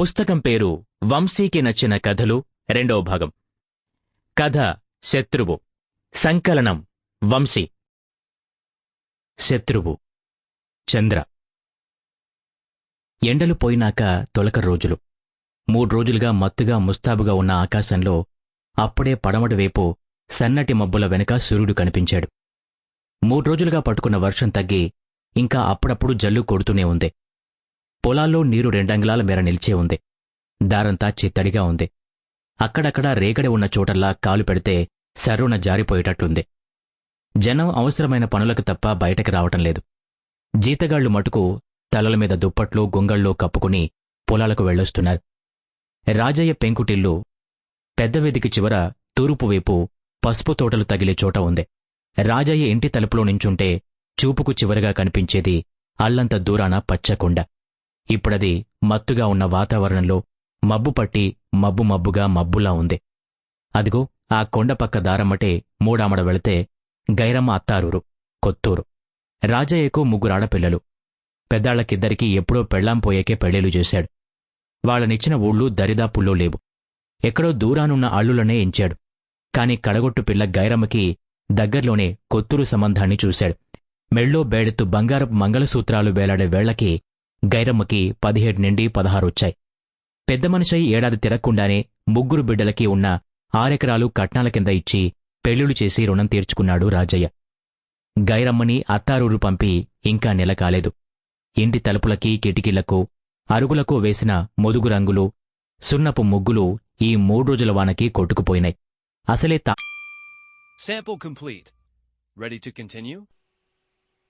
పుస్తకం పేరు వంశీకి నచ్చిన కథలు రెండో భాగం. కథ శత్రువు. సంకలనం వంశీ. శత్రువు చంద్ర. ఎండలు పోయినాక తొలక రోజులు. మూడు రోజులుగా మత్తుగా ముస్తాబుగా ఉన్న ఆకాశంలో అప్పుడే పడమటి వైపు సన్నటి మబ్బుల వెనుక సూర్యుడు కనిపించాడు. మూడు రోజులుగా పట్టుకున్న వర్షం తగ్గి ఇంకా అప్పుడప్పుడు జల్లు కొడుతూనే ఉంది. పొలాల్లో నీరు రెండంగుళాల మేర నిలిచే ఉంది. దారంతా చిత్తడిగా ఉంది. అక్కడక్కడా రేగడి ఉన్న చోటల్లా కాలు పెడితే సర్రున జారిపోయేటట్లుంది జనం అవసరమైన పనులకు తప్ప బయటకు రావటం లేదు. జీతగాళ్ళు మటుకు తలల మీద దుప్పట్లు గుంగళ్ళు కప్పుకుని పొలాలకు వెళ్ళొస్తున్నారు. రాజయ్య పెంకుటిల్లు పెద్ద వెదికి చివర తూర్పు వైపు పసుపు తోటలు తగిలే చోట ఉంది. రాజయ్య ఇంటి తలుపులో నించుంటే చూపుకు చివరగా కనిపించేది అల్లంత దూరాన పచ్చకొండ ఇప్పుడది మత్తుగా ఉన్న వాతావరణంలో మబ్బు పట్టి మబ్బు మబ్బుగా మబ్బులా ఉంది. అదిగో ఆ కొండపక్క దారమ్మటే మూడామడ వెళితే గైరమ్మ అత్తారూరు కొత్తూరు. రాజయ్యకు ముగ్గురు ఆడపిల్లలు. పెద్దాళ్ళకిద్దరికీ ఎప్పుడో పెళ్ళాం పోయేకే పెళ్ళిళ్ళు చేశాడు. వాళ్ళనిచ్చిన ఊళ్ళు దరిదాపుల్లో లేవు. ఎక్కడో దూరానున్న అల్లులనే ఎంచాడు. కాని కడగొట్టు పిల్ల గైరమ్మకి దగ్గర్లోనే కొత్తూరు సంబంధాన్ని చూశాడు. మెళ్ళో బేడెత్తు బంగారపు మంగళసూత్రాలు వేలాడే వేళ్ళకి గైరమ్మకి పదిహేడు నుండి పదహారొచ్చాయి పెద్ద మనిషై ఏడాది తిరగకుండానే ముగ్గురు బిడ్డలకి ఉన్న ఆరెకరాలు కట్నాల కింద ఇచ్చి పెళ్ళిళ్ళు చేసి రుణం తీర్చుకున్నాడు రాజయ్య. గైరమ్మని అత్తారూరు పంపి ఇంకా నెల కాలేదు. ఇంటి తలుపులకి కిటికీలకు అరుగులకు వేసిన మొదుగు రంగులు సున్నపు ముగ్గులు ఈ మూడు రోజుల వానకి కొట్టుకుపోయినాయి. అసలే తా